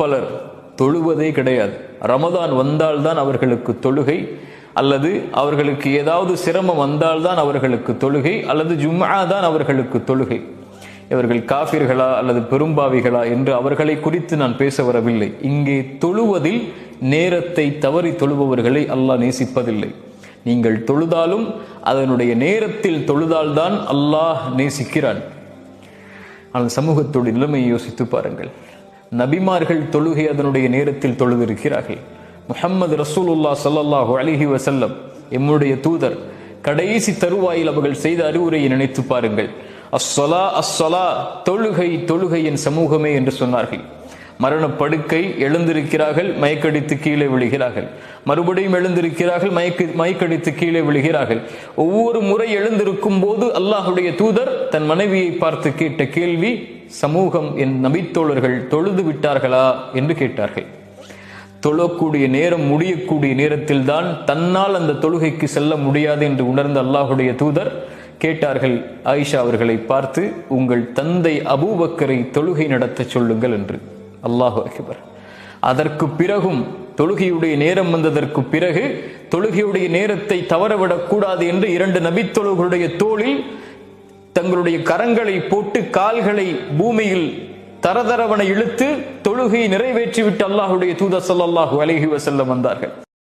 பலர் தொழுவதே கிடையாது. ரமதான் வந்தால்தான் அவர்களுக்கு தொழுகை அல்லது அவர்களுக்கு ஏதாவது சிரமம் வந்தால்தான் அவர்களுக்கு தொழுகை அல்லது ஜும்மா தான் அவர்களுக்கு தொழுகை. இவர்கள் காபிர்களா அல்லது பெரும்பாவிகளா என்று அவர்களை குறித்து நான் பேச வரவில்லை. இங்கே தொழுவதில் நேரத்தை தவறி தொழுபவர்களை அல்லாஹ் நேசிப்பதில்லை. நீங்கள் தொழுதாலும் அதனுடைய நேரத்தில் தொழுதால்தான் அல்லாஹ் நேசிக்கிறான். ஆனால் சமூகத்தோட நிலைமையை யோசித்து பாருங்கள். நபிமார்கள் தொழுகை அதனுடைய நேரத்தில் தொழுதிருக்கிறார்கள். முஹம்மது ரசூலுல்லா சல்லாஹூ அலிஹி வசல்லம் எம்முடைய தூதர் கடைசி தருவாயில் அவர்கள் செய்த அறிவுரையை நினைத்து பாருங்கள். அஸ்ஸலா அஸ்ஸலா தொழுகை தொழுகை என் சமூகமே என்று சொன்னார்கள். மரணப்படுக்கை எழுந்திருக்கிறார்கள் மயக்கடித்து கீழே விழுகிறார்கள். மறுபடியும் எழுந்திருக்கிறார்கள் மயக்கு மயக்கடித்து கீழே விழுகிறார்கள். ஒவ்வொரு முறை எழுந்திருக்கும் போது அல்லாஹுடைய தூதர் தன் மனைவியை பார்த்து கேட்ட கேள்வி சமூகம் என் நபித்தோழர்கள் தொழுது விட்டார்களா என்று கேட்டார்கள். தொழக்கூடிய நேரம் முடியக்கூடிய நேரத்தில் தான் தன்னால் அந்த தொழுகைக்கு செல்ல முடியாது என்று உணர்ந்த அல்லாஹுடைய தூதர் கேட்டார்கள் ஆயிஷா அவர்களை பார்த்து உங்கள் தந்தை அபூபக்கரை தொழுகை நடத்த சொல்லுங்கள் என்று. அல்லாஹு அகிபர். அதற்கு பிறகும் தொழுகையுடைய நேரம் வந்ததற்கு பிறகு தொழுகையுடைய நேரத்தை தவறவிடக்கூடாது என்று இரண்டு நபித்தொழுகளுடைய தோளில் தங்களுடைய கரங்களை போட்டு கால்களை பூமியில் தரதரவனை இழுத்து தொழுகையை நிறைவேற்றிவிட்டு அல்லாஹுடைய தூதர் சல்லாஹூ அலைஹி வசல்லம் வந்தார்கள்.